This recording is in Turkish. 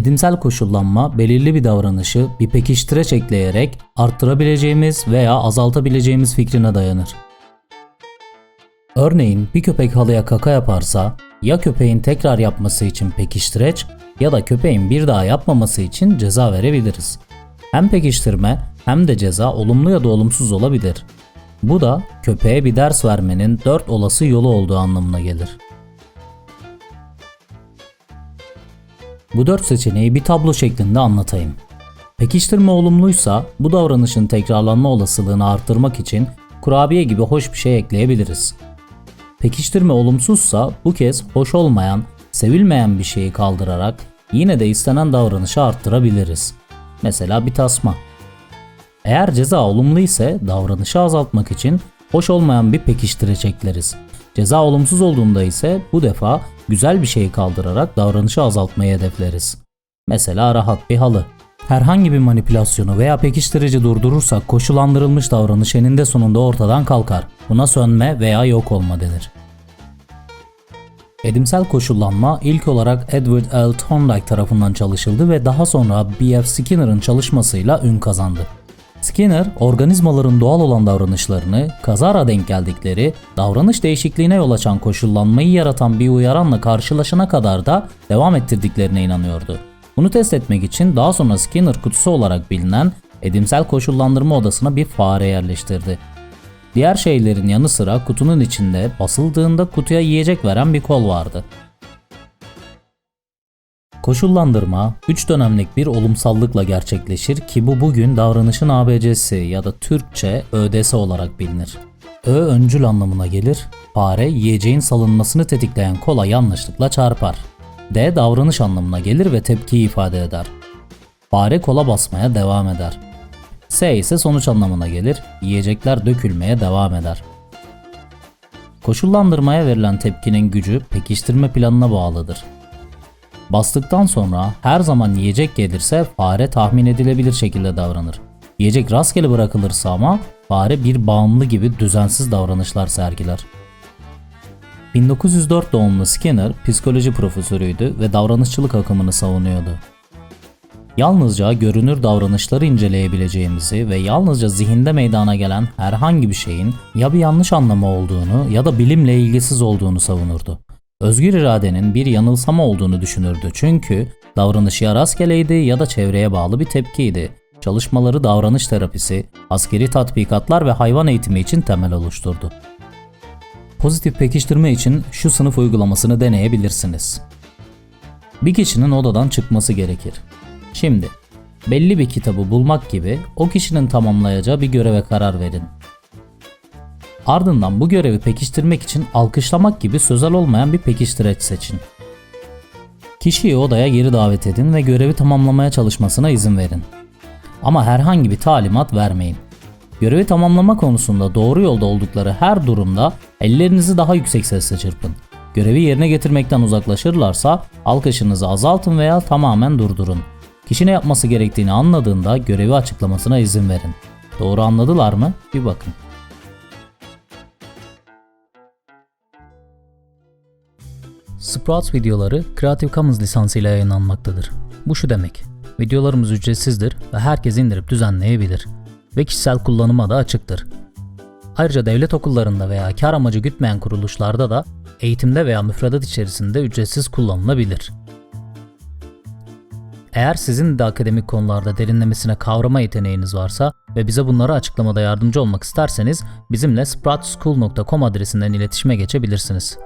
Edimsel koşullanma belirli bir davranışı bir pekiştireç ekleyerek arttırabileceğimiz veya azaltabileceğimiz fikrine dayanır. Örneğin bir köpek halıya kaka yaparsa ya köpeğin tekrar yapması için pekiştireç ya da köpeğin bir daha yapmaması için ceza verebiliriz. Hem pekiştirme hem de ceza olumlu ya da olumsuz olabilir. Bu da köpeğe bir ders vermenin dört olası yolu olduğu anlamına gelir. Bu dört seçeneği bir tablo şeklinde anlatayım. Pekiştirme olumluysa bu davranışın tekrarlanma olasılığını arttırmak için kurabiye gibi hoş bir şey ekleyebiliriz. Pekiştirme olumsuzsa bu kez hoş olmayan, sevilmeyen bir şeyi kaldırarak yine de istenen davranışı arttırabiliriz. Mesela bir tasma. Eğer ceza olumlu ise davranışı azaltmak için hoş olmayan bir pekiştireç ekleriz. Ceza olumsuz olduğunda ise bu defa güzel bir şeyi kaldırarak davranışı azaltmayı hedefleriz. Mesela rahat bir halı. Herhangi bir manipülasyonu veya pekiştirici durdurursak koşullandırılmış davranış eninde sonunda ortadan kalkar. Buna sönme veya yok olma denir. Edimsel koşullanma ilk olarak Edward L. Thorndike tarafından çalışıldı ve daha sonra B.F. Skinner'ın çalışmasıyla ün kazandı. Skinner, organizmaların doğal olan davranışlarını, kazara denk geldikleri, davranış değişikliğine yol açan koşullanmayı yaratan bir uyaranla karşılaşana kadar da devam ettirdiklerine inanıyordu. Bunu test etmek için daha sonra Skinner kutusu olarak bilinen edimsel koşullandırma odasına bir fare yerleştirdi. Diğer şeylerin yanı sıra kutunun içinde basıldığında kutuya yiyecek veren bir kol vardı. Koşullandırma 3 dönemlik bir olumsallıkla gerçekleşir ki bu bugün davranışın ABC'si ya da Türkçe ÖD'si olarak bilinir. Ö öncül anlamına gelir. Fare yiyeceğin salınmasını tetikleyen kola yanlışlıkla çarpar. D davranış anlamına gelir ve tepkiyi ifade eder. Fare kola basmaya devam eder. S ise sonuç anlamına gelir. Yiyecekler dökülmeye devam eder. Koşullandırmaya verilen tepkinin gücü pekiştirme planına bağlıdır. Bastıktan sonra her zaman yiyecek gelirse fare tahmin edilebilir şekilde davranır. Yiyecek rastgele bırakılırsa ama fare bir bağımlı gibi düzensiz davranışlar sergiler. 1904 doğumlu Skinner psikoloji profesörüydü ve davranışçılık akımını savunuyordu. Yalnızca görünür davranışları inceleyebileceğimizi ve yalnızca zihinde meydana gelen herhangi bir şeyin ya bir yanlış anlamı olduğunu ya da bilimle ilgisiz olduğunu savunurdu. Özgür iradenin bir yanılsama olduğunu düşünürdü çünkü davranış ya rastgeleydi ya da çevreye bağlı bir tepkiydi. Çalışmaları davranış terapisi, askeri tatbikatlar ve hayvan eğitimi için temel oluşturdu. Pozitif pekiştirme için şu sınıf uygulamasını deneyebilirsiniz. Bir kişinin odadan çıkması gerekir. Şimdi, belli bir kitabı bulmak gibi o kişinin tamamlayacağı bir göreve karar verin. Ardından bu görevi pekiştirmek için alkışlamak gibi sözel olmayan bir pekiştireç seçin. Kişiyi odaya geri davet edin ve görevi tamamlamaya çalışmasına izin verin. Ama herhangi bir talimat vermeyin. Görevi tamamlama konusunda doğru yolda oldukları her durumda ellerinizi daha yüksek sesle çırpın. Görevi yerine getirmekten uzaklaşırlarsa alkışınızı azaltın veya tamamen durdurun. Kişi ne yapması gerektiğini anladığında görevi açıklamasına izin verin. Doğru anladılar mı? Bir bakın. Sprouts videoları Creative Commons lisansıyla yayınlanmaktadır. Bu şu demek. Videolarımız ücretsizdir ve herkes indirip düzenleyebilir ve kişisel kullanıma da açıktır. Ayrıca devlet okullarında veya kar amacı gütmeyen kuruluşlarda da eğitimde veya müfredat içerisinde ücretsiz kullanılabilir. Eğer sizin de akademik konularda derinlemesine kavrama yeteneğiniz varsa ve bize bunları açıklamada yardımcı olmak isterseniz bizimle sproutschool.com adresinden iletişime geçebilirsiniz.